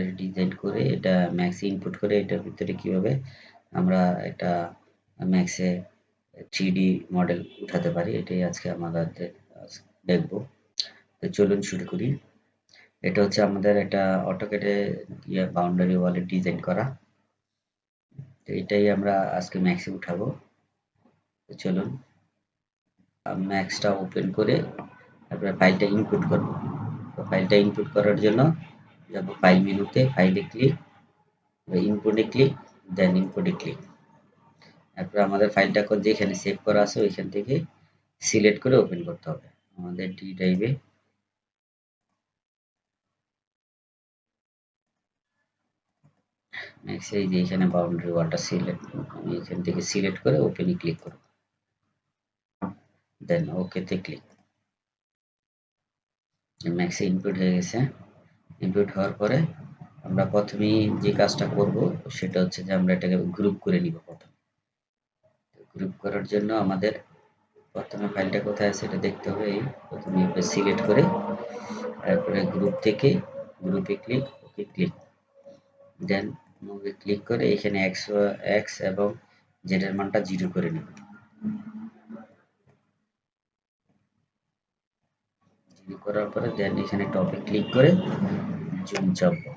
Boundary design করে, এটা ম্যাক্সে input করে, এটার ভিতরে কীভাবে আমরা একটা ম্যাক্সে থ্রি মডেল উঠাতে পারি, এটাই আজকে আমাদের দেখব। তো চলুন শুরু করি। এটা হচ্ছে আমাদের একটা অটোকেটে বাউন্ডারি ওয়ালের ডিজাইন করা। তো এটাই আমরা আজকে ম্যাক্সে উঠাবো। তো চলুন ম্যাক্সটা ওপেন করে তারপরে ফাইলটা ইনপুট করব। তো ফাইলটা ইনপুট করার জন্য যাব ফাইল মেনুতে ফাইলে ক্লিক ইনপুটে ক্লিক দেন ইনপুটে ক্লিক তারপর আমাদের ফাইলটা যেখানে সেভ করা আছে, ওইখান থেকে সিলেক্ট করে ওপেন করতে হবে। আমাদের ডি ড্রাইভে নেক্সট এই যে বাউন্ডারি ওয়ালটা সিলেক্ট আমি এখান থেকে সিলেক্ট করে ওপেনে ক্লিক করব। দেন ওকেতে ক্লিক ম্যাক্সে ইনপুট হয়ে গেছে। ইনপুট হওয়ার পরে আমরা প্রথমেই যে কাজটা করব, সেটা হচ্ছে যে আমরা এটাকে গ্রুপ করে নিব প্রথমে। গ্রুপ করার জন্য আমাদের প্রথমে ফাইলটা কোথায় আছে এটা দেখতে হবে। এই প্রথমে সিলেক্ট করে তারপরে গ্রুপ থেকে গ্রুপে ক্লিক ওকে ক্লিক দেন মুভে ক্লিক করে এখানে এক্স এক্স এবং জেড মানটা জিরো করে নেব। জিরো করার পরে দেন এখানে টপে ক্লিক করে জুম চাপবো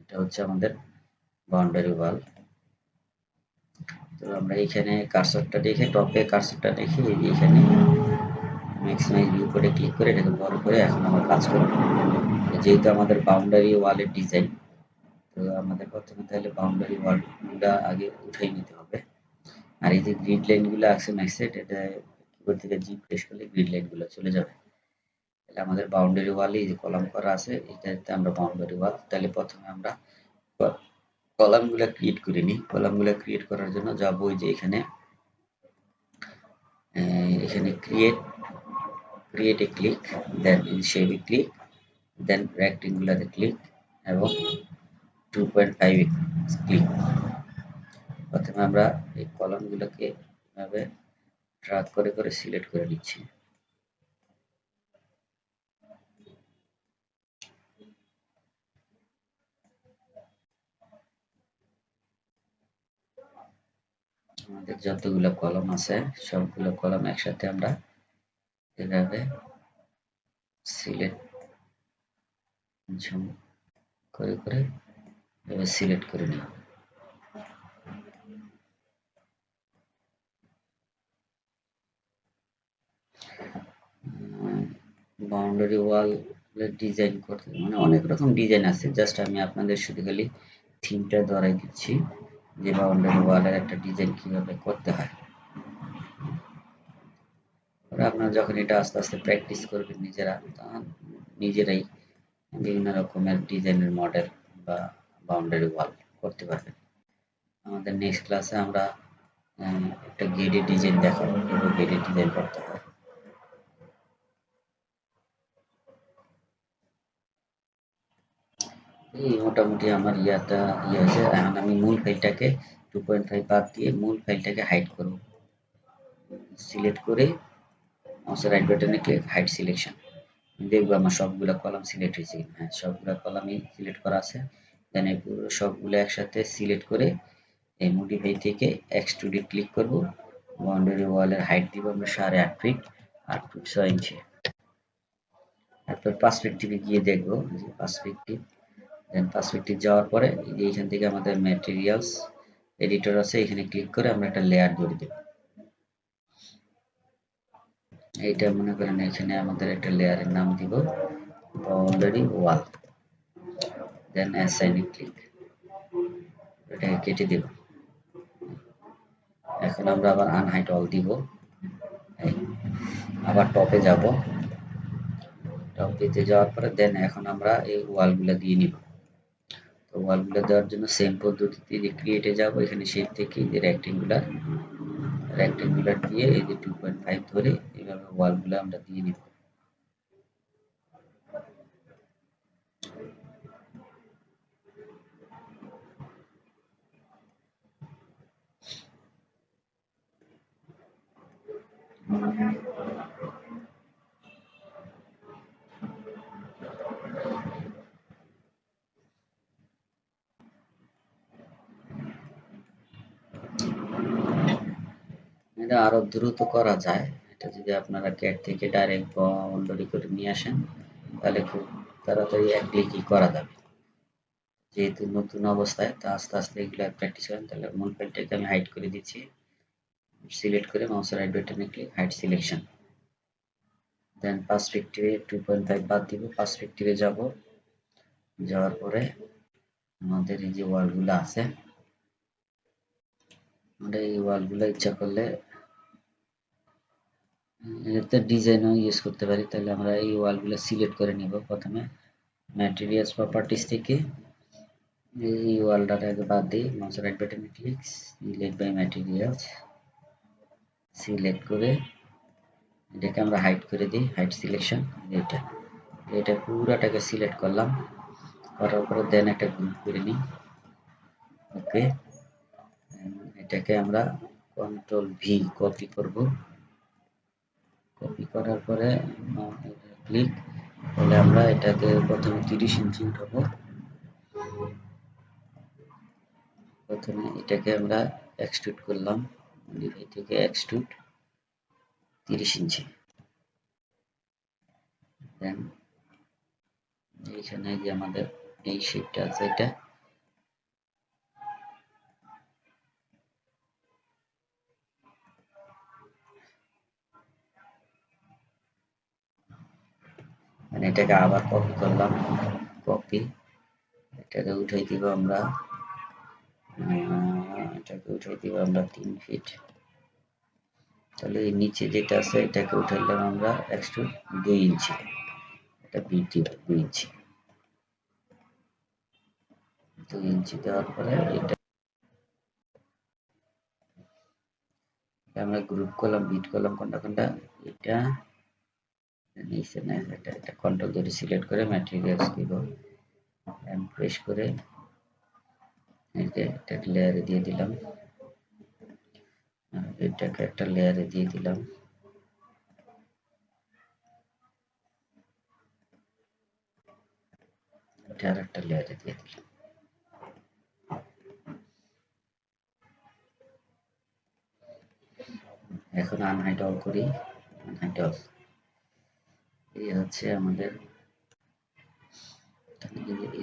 এটা হচ্ছে আমাদের বাউন্ডারি ওয়াল তো আমরা এখানে কার্সরটা দেখে টপে কার্সরটা দেখে এখানে ম্যাক্সিমাইজ ভিউ করে ক্লিক করে এটাকে বড় করে এখন আমরা কাজ করব। যেহেতু আমাদের বাউন্ডারি ওয়ালের ডিজাইন তো আমাদের প্রথমে তাহলে বাউন্ডারি ওয়ালগুলো আগে উঠাই নিতে হবে। আর এই যে গ্রিড লাইনগুলো আছে ম্যাক্সেট এটা কিবোর্ড থেকে জি প্রেস করলে গ্রিড লাইনগুলো চলে যাবে। তাহলে আমাদের বাউন্ডারি ওয়ালে যে কলাম করা আছে, এটাতে আমরা বাউন্ডারি ওয়াল তাহলে প্রথমে আমরা কলামগুলো ক্রিয়েট করে নিই। কলামগুলো ক্রিয়েট করার জন্য যাব ওই যে এখানে এখানে ক্রিয়েট ক্রিয়েট এ ক্লিক দেন ইন শেপ এ ক্লিক দেন রেক্টেঙ্গুলারে ক্লিক এবং টু পয়েন্ট ফাইভ ক্লিক প্রথমে আমরা এই কলামগুলোকে এভাবে ড্রাগ করে করে সিলেক্ট করে নিচ্ছি। আমাদের যতগুলো কলম আছে, সবগুলো কলম একসাথে আমরা এভাবে সিলেক্ট ঝুম করে করে এভাবে সিলেক্ট করে নিই বাউন্ডারি ওয়াল ডিজাইন করতে মানে অনেক রকম ডিজাইন আছে জাস্ট আমি আপনাদের শুধু খালি থিমটা ধরাই দিচ্ছি। যে বাউন্ডারি ওয়ালের একটা ডিজাইন কীভাবে করতে হয়। আপনারা যখন এটা আস্তে আস্তে প্র্যাকটিস করবেন নিজেরা, তখন নিজেরাই বিভিন্ন রকমের ডিজাইনের মডেল বা বাউন্ডারি ওয়াল করতে পারবেন। আমাদের নেক্সট ক্লাসে আমরা একটা গেডে ডিজাইন দেখাবো কীভাবে গেডে ডিজাইন করতে হয়। এই মোটামুটি আমার ইয়াটা ইয়ে হয়েছে এখন আমি মূল ফাইলটাকে টু পয়েন্ট ফাইভ বাদ দিয়ে মূল ফাইলটাকে হাইড করব। সিলেক্ট করে মাউসের রাইট বাটনে ক্লিক হাইড সিলেকশন দেখব আমার সবগুলো কলাম সিলেক্ট হয়েছে হ্যাঁ সবগুলো কলামই সিলেক্ট করা আছে। দেন এই পুরো সবগুলো একসাথে সিলেক্ট করে এই মডিফাই থেকে এক্স টু ডি ক্লিক করব। বাউন্ডারি ওয়ালের হাইট দিব আমরা সাড়ে আট ফিট আট ফিট ছয় ইঞ্চি তারপর পার্সপেক্টিভে গিয়ে দেখব যে পার্সপেক্টিভ পার্সপেক্টিভ যাওয়ার পরে এইখান থেকে আমাদের ম্যাটেরিয়ালস এডিটর আছে, এখানে ক্লিক করে আমরা একটা লেয়ার ধরে দেব। এইটা মনে করেন এখানে আমাদের একটা লেয়ারের নাম দিব বাউন্ডারি ওয়াল দেন অ্যাসাইন এ ক্লিক এটাকে কেটে দেব। এখন আমরা আবার আনহাইট অল দিব। আবার টপে যাব। টপ টপেতে যাওয়ার পরে দেন এখন আমরা এই ওয়ালগুলো দিয়ে নিব। তো ওয়ালগুলো দেওয়ার জন্য সেম পদ্ধতিতে যে ক্রিয়েটে যাব, এখানে শেপ থেকে যে রেক্টেঙ্গুলার রেক্টেঙ্গুলার দিয়ে এই যে টু পয়েন্ট ফাইভ ধরে এইভাবে ওয়ালগুলো আমরা দিয়ে নিব Thank you. আরও দ্রুত করা যায়, এটা যদি আপনারা ক্যাট থেকে ডাইরেক্ট বাউন্ডারি করে নিয়ে আসেন, তাহলে খুব তাড়াতাড়ি এক ক্লিকই করা যাবে। যেহেতু নতুন অবস্থায়, তা আস্তে আস্তে এগুলো প্র্যাকটিস করেন, তাহলে মূল ফাইলটাকে আমি হাইড করে দিচ্ছি। সিলেক্ট করে মাউসের রাইট বাটনে ক্লিক হাইড সিলেকশন দেন পার্সপেক্টিভে টু পয়েন্ট ফাইভ বাদ দিব পার্সপেক্টিভে যাব। যাওয়ার পরে আমাদের এই যে ওয়ালগুলো আছে আমরা এই ওয়ালগুলো ইচ্ছা করলে এতে ডিজাইনও ইউজ করতে পারি, তাহলে আমরা এই ওয়ালগুলো সিলেক্ট করে নিব প্রথমে। ম্যাটেরিয়ালস প্রপার্টিস থেকে এই ওয়ালটাকে বাদ দিই মাউস রাইট বাটনে click select by materials select করে এটাকে আমরা হাইড করে দিই হাইড সিলেকশন এটা এটা পুরাটাকে সিলেক্ট করলাম, করার পরে দেন একটা গ্রুপ করে নিই। ওকে এটাকে আমরা কন্ট্রোল ভি কপি করব। কপি করার পরে ক্লিক তাহলে আমরা এটাকে প্রথমে তিরিশ ইঞ্চি উঠাবো। প্রথমে এটাকে আমরা এক্সট্রুড করলাম মডিফাই থেকে এক্সট্রুড তিরিশ ইঞ্চি দেন এইখানে যে আমাদের এই শেপটা আছে এটা মানে এটাকে আবার কপি করলাম। কপি এটাকে উঠাই দিব আমরা এটাকে উঠাই দিব আমরা তিন ফিট তাহলে নিচে যেটা আছে, এটাকে উঠাইলাম আমরা একশো দুই ইঞ্চি এটা বিটি দুই ইঞ্চি দুই ইঞ্চি দেওয়ার পরে এটা আমরা গ্রুপ করলাম বিট করলাম কোনটা কোনটা? এটা নিচে না এটা এটা কন্ট্রোল ধরে সিলেক্ট করে ম্যাটেরিয়ালস দিব। এন্ড প্রেস করে এটা লেয়ারে দিয়ে দিলাম। এটাকে একটা লেয়ারে দিয়ে দিলাম। এটা আর একটা লেয়ারে দিয়ে দিলাম। এখন আনহাইট অল করি আনহাইট অল এই হচ্ছে আমাদের।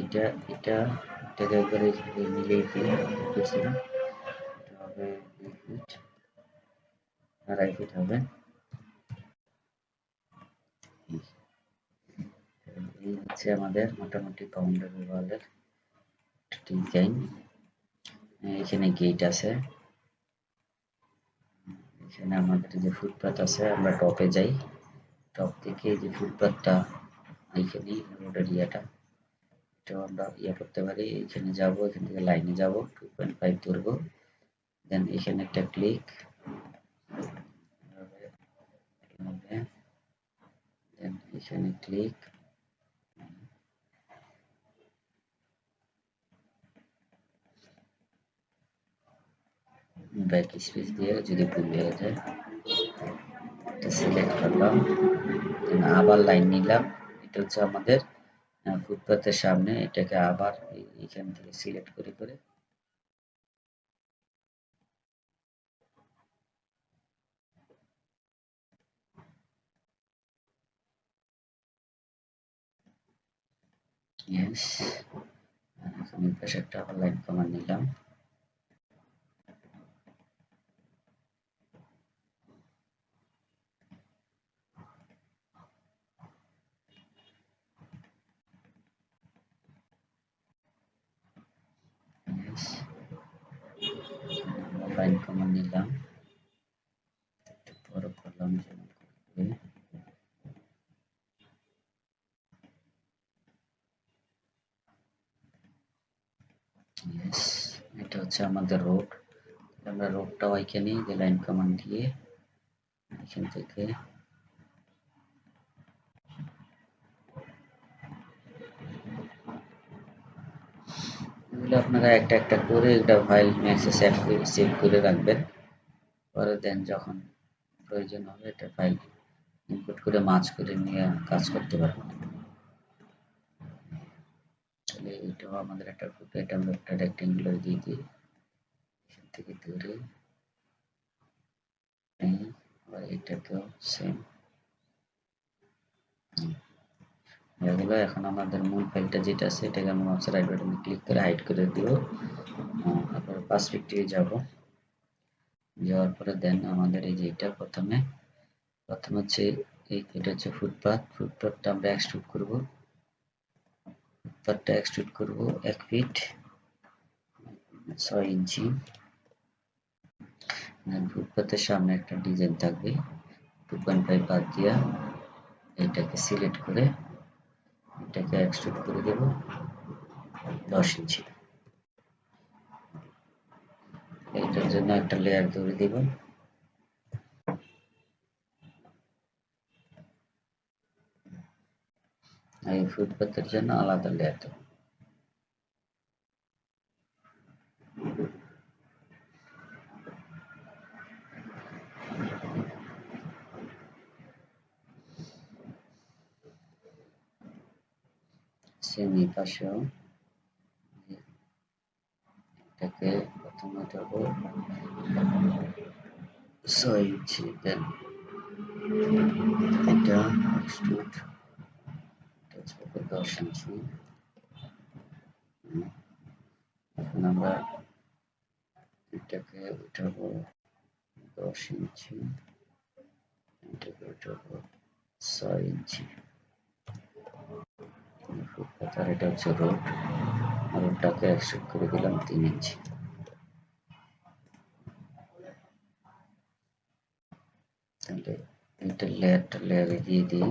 এটা এটা এটাকে একবারে মিলিয়ে ফেলে করছিলাম এটা হবে দুই ফিট আড়াই ফিট হবে। এই হচ্ছে আমাদের মোটামুটি বাউন্ডারি ওয়ালের ডিজাইন এখানে গেট আছে। এখানে আমাদের যে ফুটপাথ আছে, আমরা টপে যাই। টপ থেকে যে ফুটপাথটা এইখানে রোডের ইয়েটা এটাও আমরা ইয়ে করতে পারি, এখানে যাব, এখান থেকে লাইনে যাব টু পয়েন্ট ফাইভ ধরবো। দেন এখানে একটা ক্লিক এখানে ক্লিক ব্যাক স্পেস দিয়ে যদি ভুল হয়ে যায়। এটা সিলেক্ট করলাম আবার লাইন নিলাম। এটা হচ্ছে আমাদের ফুটপাথের সামনে, এটাকে আবার এখান থেকে সিলেক্ট করে করে। এখন এই পাশে একটা আবার লাইন কমান্ড নিলাম। লাইন কমান্ড নিলাম। বড় করলাম যেমন করে এটা হচ্ছে আমাদের রোড আমরা রোডটাও এখানে যে লাইন কমান্ড দিয়ে এখান থেকে এগুলো আপনারা একটা একটা করে একটা ফাইল ম্যাক্সে সেভ করে রাখবেন। পরে দেন যখন প্রয়োজন হবে এটা ফাইল ইনপুট করে মাছ করে নিয়ে কাজ করতে পারবেন। তাহলে এটাও আমাদের একটা এটা আমরা একটা রেক্টেঙ্গুলার দিয়ে দিই। এখান থেকে এই, আবার এটাকেও সেম এগুলো এখন আমাদের মূল ফাইলটা যেটা আছে, এটাকে আমরা মাউসের রাইট বাটনে ক্লিক করে হাইড করে দিব তারপরে পার্সপেক্টিভে যাব। যাওয়ার পরে দেন আমাদের এই যে এটা প্রথমে, প্রথম হচ্ছে এই এটা হচ্ছে ফুটপাথ ফুটপাথটা আমরা এক্সট্রুড করব। ফুটপাথটা এক্সট্রুড করব এক ফিট ছয় ইঞ্চি। ফুটপাথের সামনে একটা ডিজাইন থাকবে। টু পয়েন্ট ফাইভ বাদ দিয়া এটাকে সিলেক্ট করে এটাকে এক্সট্রুড করে দেব। দশ ইঞ্চি। এইটার জন্য একটা লেয়ার ধরে দেব। এই ফুটপাথের জন্য আলাদা লেয়ার দেব। সেমি পাশেও এটাকে প্রথমে দেব। ছয় ইঞ্চি এটা দশ ইঞ্চি এটাকে উঠাবো। দশ ছয় ইঞ্চি ফুটপাতার এটা হচ্ছে রোড রোডটাকে এক্সট্রুড করে দিলাম তিন ইঞ্চি তাহলে এটা লেয়ারটা লেয়ারে দিয়ে দিই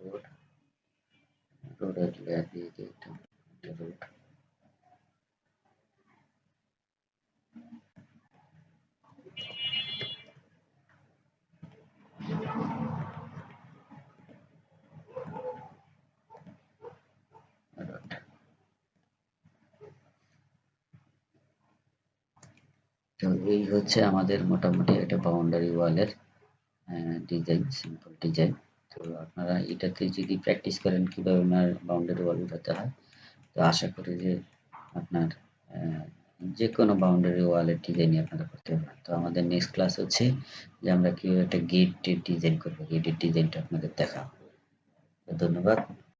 রোড রোডের লেয়ার দিয়ে এটা রোড তো এই হচ্ছে আমাদের মোটামুটি একটা বাউন্ডারি ওয়ালের ডিজাইন সিম্পল ডিজাইন তো আপনারা এটাতে যদি প্র্যাকটিস করেন কীভাবে আপনার বাউন্ডারি ওয়াল উঠাতে হয়, তো আশা করি যে আপনার যে কোনো বাউন্ডারি ওয়ালের ডিজাইনই আপনারা করতে পারবেন। তো আমাদের নেক্সট ক্লাস হচ্ছে যে আমরা কীভাবে একটা গেটের ডিজাইন করব। গেটের ডিজাইনটা আপনাদের দেখাবো। ধন্যবাদ।